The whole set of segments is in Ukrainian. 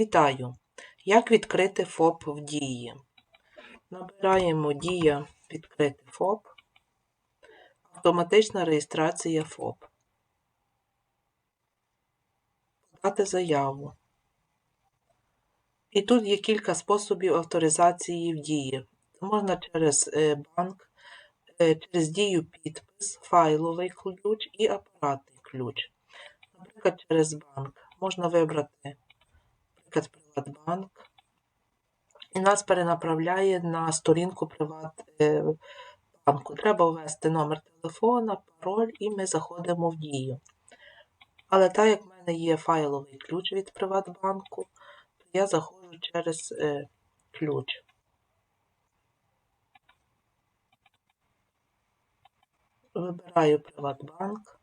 Вітаю! Як відкрити ФОП в Дії? Набираємо Дія відкрити ФОП. Автоматична реєстрація ФОП. Подати заяву. І тут є кілька способів авторизації в Дії. Можна через е, банк, е, через дію підпис, файловий ключ і апаратний ключ. Наприклад, через банк можна вибрати Приватбанк, і нас перенаправляє на сторінку Приватбанку. Треба ввести номер телефона, пароль, і ми заходимо в дію. Але так як в мене є файловий ключ від Приватбанку, то я заходжу через е, ключ. Вибираю Приватбанк.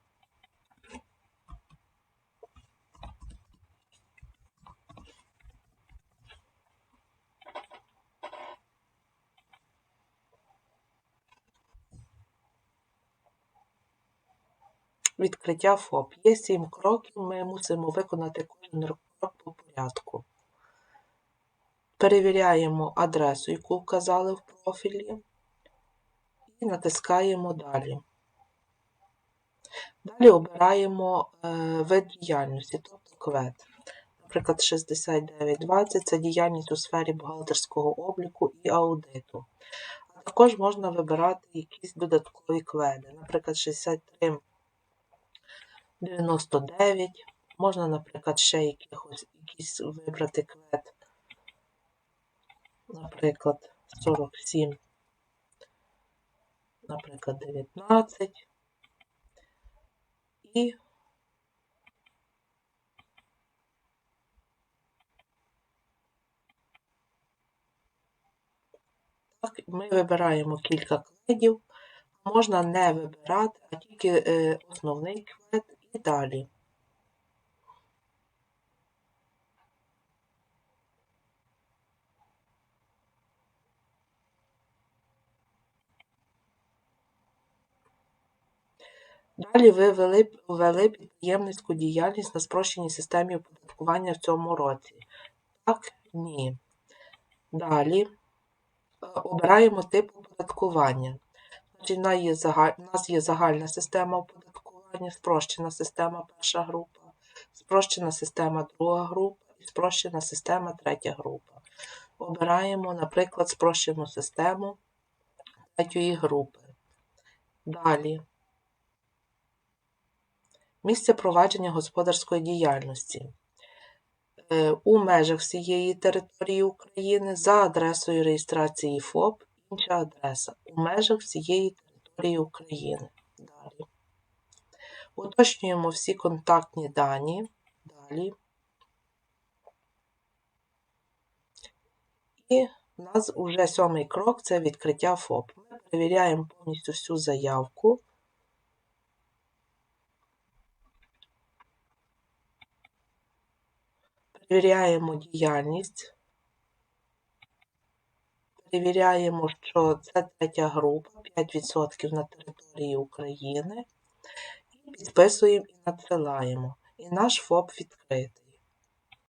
Відкриття ФОП. Є сім кроків, ми мусимо виконати кожен крок по порядку. Перевіряємо адресу, яку вказали в профілі, і натискаємо Далі. Далі обираємо е, вид діяльності, тобто КВЕД. Наприклад, 6920 це діяльність у сфері бухгалтерського обліку і аудиту. А також можна вибирати якісь додаткові кведи, наприклад, 63 99. Можна, наприклад, ще якихось, якийсь вибрати квет. Наприклад, 47, наприклад, 19. І так ми вибираємо кілька кведів. Можна не вибирати, а тільки е, основний квет і далі. Далі ви ввели, ввели підприємницьку діяльність на спрощеній системі оподаткування в цьому році. Так, ні. Далі е, обираємо тип оподаткування. Значить, у нас є загальна система оподаткування, спрощена система перша група, спрощена система друга група і спрощена система третя група. Обираємо, наприклад, спрощену систему третьої групи. Далі. Місце провадження господарської діяльності. Е, У межах всієї території України за адресою реєстрації ФОП інша адреса у межах всієї території України. Уточнюємо всі контактні дані. Далі. І у нас вже сьомий крок це відкриття ФОП. Ми перевіряємо повністю всю заявку. Перевіряємо діяльність. Перевіряємо, що це третя група, 5% на території України. Підписуємо і надсилаємо. І наш ФОП відкритий.